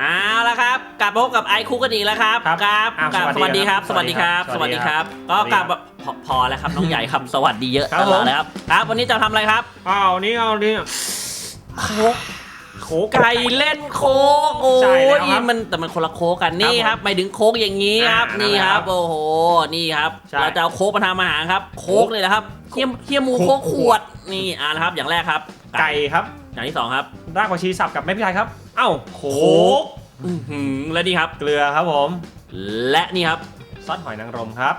เอาละครับกลับมาพบกับไอคุกกันอีกแล้วครับครับครับอ้าวกลับสสวัวัสสดีดีคครัรับบสวัสดีครับสสวัวัสสดีดีคครัรับบก็กลับมาพอพอแล้วครับน้องใหญ่ครับ สวัสดีเยอะครับตลอดผมเลยครับ ครับ วันนี้จะทำอะไรครับอ้าวนี่เอานี่โคกโคกไก่เล่นโคกโอ้ใช่แล้วยครับมันแต่มันคนละโคกกันนี่ครับผมครับหมายถึงโคกอย่างนี้ครับอ่านี่คนั่นแหละครัรับบโอ้โหนี่ครับใช่เราจะเอาโคกมาทำอาหารครับ โคกเลยนะครับเคี่ยมเคี่ยมหมูโคกขวดนี่อ่านะครับอย่างแรกครับ ไก่ครับ อย่างที่สองครับรากผักชีสับกับแม่พี่ชายครับ เอ้าโขกอื้อหือและนี่ครับ เกลือครับผม และนี่ครับ ซอสหอยนางรมครับ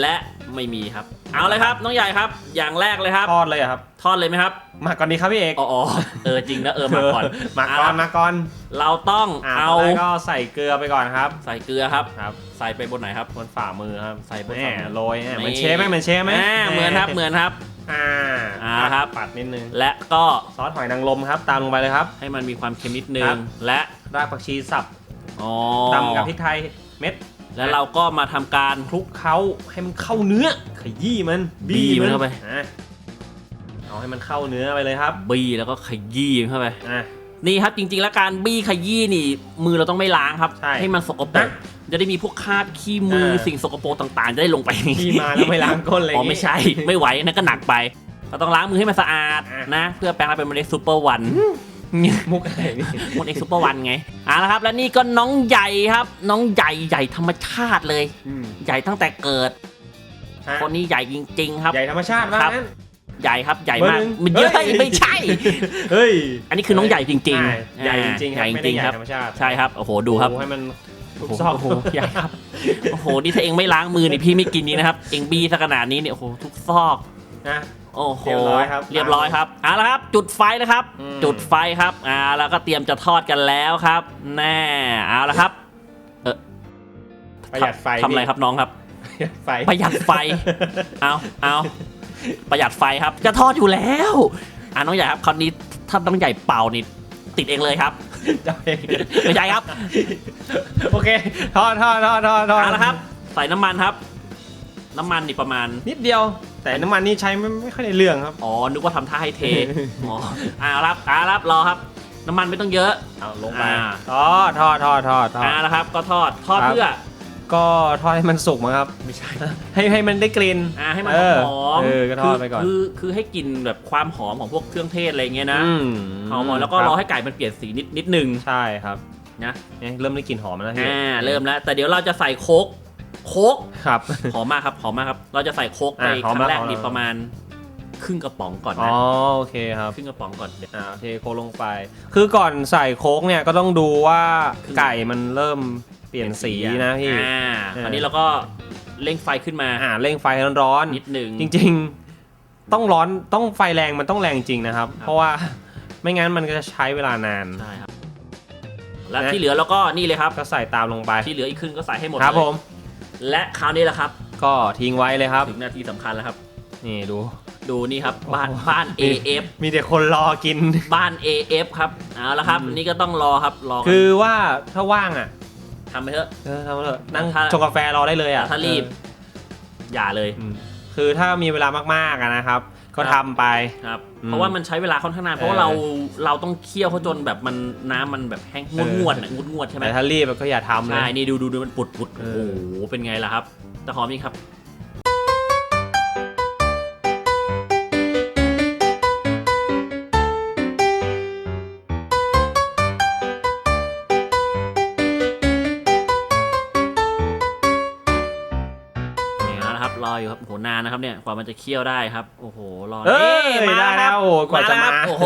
และไม่มีครับ เอาเลยครับ น้องใหญ่ครับ อย่างแรกเลยครับ ทอดเลยอะครับทอดเลยไหมครับมาก่อนดีครับพี่เอกอ๋ออ๋อเออจริงนะเออมาก่อนมาก่อนะมาก่อนเราต้องอ่าเอาตนแรกก็ใส่เกลือไปก่อนครับใส่เกลือครับ ครับใส่ไปบนไหนครับ บนฝ่ามือครับใส่บนแม่ฝ่ามือโรยแม่เหมือนนี่เชฟไหมเหมือนเชฟไหมอ่าเหมือนครับเหมือนครับ อ่า อ่าครับ ปัดนิดนึง และก็ซอสหอยนางรมครับ ตามลงไปเลยครับ ให้มันมีความเค็มนิดนึครัง บ และรากผักชีสับอ๋อตำกับพริกไทยเม็ดแล้วเราก็มาทำการ คลุกเคล้าให้มันเข้าเนื้อ ขยี้มันบี้มันเข้าไป อะเอาให้มันเข้าเนื้อไปเลยครับบี้แล้วก็ขยี้เข้าไป อะ นี่ครับจริงๆแล้วการบี้ขยี้นี่ มือเราต้องไม่ล้างครับใช่ให้มันสกปรกนะจะได้มีพวกคราบขี้มือเออ สิ่งสกปรกต่างๆ จะได้ลงไปที่มาแล้วไม่ล้างก้นเลยอ๋อไม่ใช่ ไม่ไหวนั่นก็หนักไป เราต้องล้างมือให้มันสะอาดอะนะ เพื่อแปลงร่างเป็นโมเดลซูเปอร์วัน มุกอะไรนี่โมเดลซูเปอร์วันไงเอาละครับ และนี่ก็น้องใหญ่ครับ น้องใหญ่ใหญ่ธรรมชาติเลย อืมใหญ่ตั้งแต่เกิด ฮะคนนี้ใหญ่จริง ๆ ครับ ใหญ่ธรรมชาติว่าครับ งั้น ใหญ่ครับใหญ่มาก เบอร์หนึ่งมันเยอะเฮ้ย ไม่ใช่ เฮ้ยอันนี้คือน้องใหญ่จริงใช่ๆใหญ่จริงๆใหญ่จไม่ริได้งใหๆญ่ครับ ธรรมชาติใช่ครับโอ้โหดูครับโอ้โหให้มันทุโอ้กโหซอกโอ้โหใหญ่ครับโอ้โหนี่ถ้าเองไม่ล้างมือนี่พี่ไม่กินนี้นะครับ เองบีซะขนาดนี้เนี่ยโอ้โหทุกซอก นะ โอ้โหเรียบร้อยครับเรียบร้อยครับเอาละครับ จุดไฟนะครับอืมจุดไฟครับอ่าแล้วก็เตรียมจะทอดกันแล้วครับ แน่เอาละครับ เออประหยัดไฟทำอะไรครับน้องครับประหยัดไฟประหยัดไฟเอาเอาประหยัดไฟครับ จะทอดอยู่แล้วอ่าน้องใหญ่ครับคราวนี้ถ้าน้องใหญ่เป่านี่ติดเองเลยครับจะเองไม่ใช่ครับ โอเคทอดทอดทอดทอดทอดเอาละครับ ใส่น้ำมันครับ น้ำมันนี่ประมาณนิดเดียว แต่น้ำมันนี่ใช้ไม่ไม่ค่อยได้เรื่องครับ อ๋อ นึกว่าทำท่าให้เท อ๋ออ่ารับอ่ารับรอครับ น้ำมันไม่ต้องเยอะ เอาลงไปอ่า ทอดทอดทอดทอดทอดอ่าแล้วครับ ก็ทอด ทอดครับ เพื่อ ก็ทอดให้มันสุกมั้งครับ ไม่ใช่ ให้ให้มันได้กลิ่นอ่าให้มันเออหอมเออก็ทอดไปก่อนคือคือคือให้กลิ่นแบบความหอมของพวกเครื่องเทศอะไรเงี้ยนะ อืมหอมๆแล้วก็คบรอให้ไก่มันเปลี่ยนสีนิดนิดนึงใช่ครับนะ เนี่ยเริ่มได้กลิ่นหอมแล้วพี่อ่า เริ่มแล้ว แต่เดี๋ยวเราจะใส่โคก โคกครับ หอมมากครับหอมมากครับ เราจะใส่โคกไปอ่าคหอมรั้งแล้วแรกหอมแล้วนี่ประมาณ ครึ่งกระป๋องก่อนอ๋นะอโอเคครับ ครึ่งกระป๋องก่อนเดี๋ยว อ่าเทโคกลงไป คือก่อนใส่โค้กเนี่ยก็ต้องดูว่าคือ ไก่มันเริ่มเปลี่ยนสีนะพี่ อ่าเออคราวนี้เราก็เร่งไฟขึ้นมาอ่าเร่งไฟร้อนนิดหนึ่งๆจริง ๆ ต้องร้อนต้องไฟแรงมันต้องแรงจริงนะครับ ครับ เพราะว่าไม่งั้นมันก็จะใช้เวลานาน ใช่ครับ แล้วนะ ที่เหลือเราก็นี่เลยครับ ก็ใส่ตามลงไปที่เหลืออีกครึ่งก็ใส่ให้หมดครับเลยผม และคราวนี้แหละครับ ก็ทิ้งไว้เลยครับ ถึงนาทีสำคัญแล้วครับ นี่ดู ดูนี่ครับบ้านโอ้โหบ้าน AF มีแต่คนรอกิน บ้าน AF ครับเอาละครับอืมอันนี้ก็ต้องรอครับรอกันคือว่าถ้าว่างอะทำไปเถอะ เออทำเถอะนั่งถ้าชงกาแฟรอได้เลยอะถ้ารีบ อย่าเลย เอออืมคือถ้ามีเวลามากๆอะนะครับ ก็ครัทำบไป ครับอืมเพราะว่ามันใช้เวลาค่อนข้างนาน เพราะว่าเออ เราเราต้องเคี่ยวเขาจนแบบมันน้ำมันแบบแห้งงวดงวดๆอะงวดงวดๆใช่ไหมแต่ถ้ารีบก็อย่าทำเลใช่ย นี่ดูดูดูมันปุดปุดเอโอ้อโหเป็นไงล่ะครับแต่หอมอีกครับ ออยู่ครับโอ้โหนานนะครับเนี่ยกว่ามันจะเคี่ยวได้ครับโอ้โหรอเอ้ยนี่ได้แล้วโอ้โหกว่าจะแล้วครับมาโอ้โห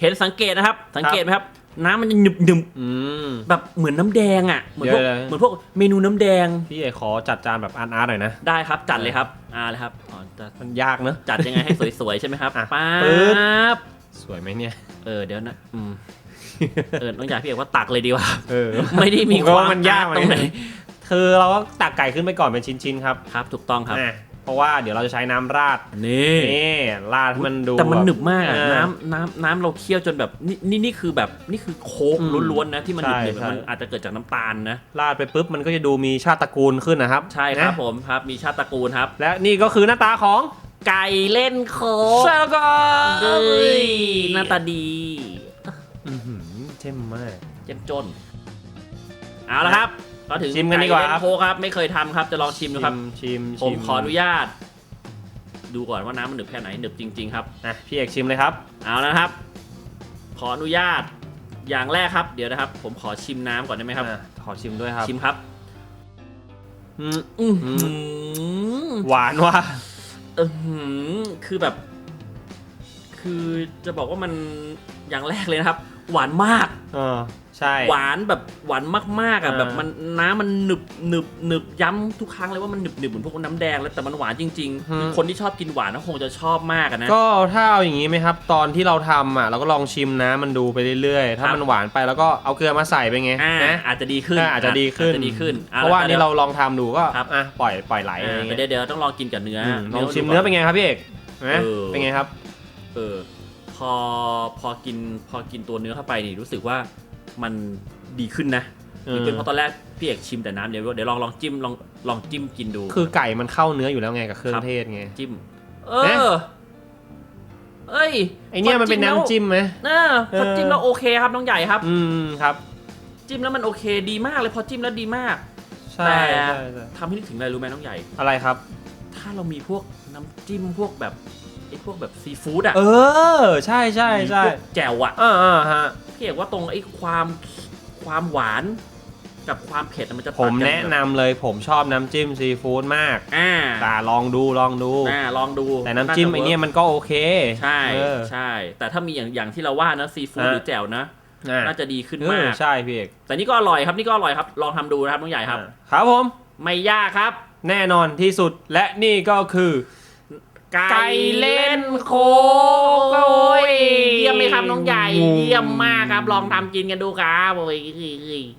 เห็นสังเกตนะครับ สังเกตไหมครับ น้ำมันจะหนึบหนึบอืมๆแบบเหมือนน้ำแดงอะเหมือนพวกเดี๋ยวเลยเหมือนพวกเมนูน้ำแดงพี่เอกขอจัดจานแบบอาร์ตอาร์ตหน่อยนะได้ครับจัดเลยครับอ่าเลยครับอ๋อจะมันยากเนอะจัดยังไงให้สวยๆใช่ไหมครับอะป๊าปึ๊บบสวยไหมเนี่ยเออเดี๋ยวนะอืมเออน้องอยากพี่เอกว่าตักเลยดีกว่าเออไม่ได้มีผคก็วามมันยากตรงไหน คือเราก็ตักไก่ขึ้นไปก่อนเป็นชิ้นๆครับครับถูกต้องครับ อะเพราะว่าเดี๋ยวเราจะใช้น้ำราดนี่นี่ราดให้มันดูแต่มันบบหนึบมากอะเออ น้ำน้ำน้ำเราเคี่ยวจนแบบนี่นี่นี่คือแบบนี่คือโค้กอืมล้วนๆนะที่มันหใช่นึบๆใช่ มันอาจจะเกิดจากน้ำตาลนะ ราดไปปุ๊บมันก็จะดูมีชาติตระกูลขึ้นนะครับใช่ครับนะผมครับมีชาติตระกูลครับ และนี่ก็คือหน้าตาของไก่เล่นโค้กเซลกอเอ้ยหน้าตาดีอื้อหือเจ้มมาก เจ้มจน เอาละครับ ก็ถึงชิมกันดีกว่าไเล่ครับ โคครับ ไม่เคยทำครับ จะลองชิมดูครับ ชิมผมชิขออนุญาต ดูก่อนว่าน้ำมันหนึบแค่ไหนหนึบจริง ๆ ครับ อะพี่เอกชิมเลยครับ เอาละครับ ขออนุญาต อย่างแรกครับ เดี๋ยวนะครับ ผมขอชิมน้ำก่อนได้ไหมครับ อะขอชิมด้วยครับชิมครับอืมอื้ออืหือ หวานว่ะอื้อหือคือแบบ คือจะบอกว่ามันอย่างแรกเลยนะครับ หวานมาก เออ ใช่ หวานแบบหวานมากๆอะอ่าแบบมันน้ำมันหนึบหนึบหนึบย้ำทุกครั้งเลยว่ามันหนึบหนึบเหมือนพวกน้ำแดงแล้วแต่มันหวานจริงๆคือคนที่ชอบกินหวานก็คงจะชอบมากอะนะ ก็ถ้าเอาอย่างนี้ไหมครับ ตอนที่เราทำอะเราก็ลองชิมนะมันดูไปเรื่อยๆ ถ้าครับ มันหวานไปแล้วก็เอาเกลือมาใส่ไปไงอ่านะอาจจะดีขึ้นอ่าอาจจะดีขึ้นอาจจะดีขึ้นอ่เพราะว่าอันแต่นี้เราลองทำดูก็ครับ อะปล่อยปล่อยไหลอ่าอะไรแต่เงี้ยเดี๋ยวเดี๋ยวต้องลองกินกับเนื้ออืมลองชิมดูเนื้อก่เป็นไงครับพี่เอกเห็นไหมเออเป็นไงครับ เออพอพอกินพอกินตัวเนื้อเข้าไปนี่รู้สึกว่า มันดีขึ้นนะเอหรืออเป็นเพราะตอนแรกพี่เอกชิมแต่น้ำเดี๋ยวเดี๋ยวลองลองจิ้มลองลองจิ้มกินดู คือไก่มันเข้าเนื้ออยู่แล้วไงกับเครื่อครังบเทศไงจิ้ม เอเอ๊ะอเอ้ยไอเนี้ยมันเป็นน้ำจิ้มไหมเออพอจิ้มแล้วโอเคครับน้องใหญ่ครับ อืมครับ จิ้มแล้วมันโอเคดีมากเลยพอจิ้มแล้วดีมากใช่แต่ใช่ใช่ทำให้นึกถึงอะไรรู้ไหมน้องใหญ่ อะไรครับ ถ้าเรามีพวกน้ำจิ้มพวกแบบไอ้พวกแบบซีฟู้ดอะเออ ใช่ใช่ใช่พวกแจ่วอะอ่าอ่าฮะ พี่เอกว่าตรงไอ้ความความหวานกับความเผ็ดอะมันจะผมตัดกัแนะนำเลยผมชอบน้ำจิ้มซีฟู้ดมาก อ่าแต่ลองดูลองดู อ่าลองดูแต่น้ำจิ้มไอเนี้ยมันก็โอเคใช่เออ ใช่ แต่ถ้ามีอย่างอย่างที่เราว่านะซีฟู้ดอะ หรือแจ่วนะ อะน่าจะดีขึ้นเอมาอกใช่พี่เอกแต่นี่ก็อร่อยครับนี่ก็อร่อยครับ ลองทำดูนะครับน้องใหญ่ครับ อะครับผม ไม่ยากครับ แน่นอนที่สุดและนี่ก็คือ ไก่เล่นโคกโอ้ยเยี่ยมไหมครับน้องใหญ่ เยี่ยมมากครับ ลองทำกินกันดูครับโอ้ย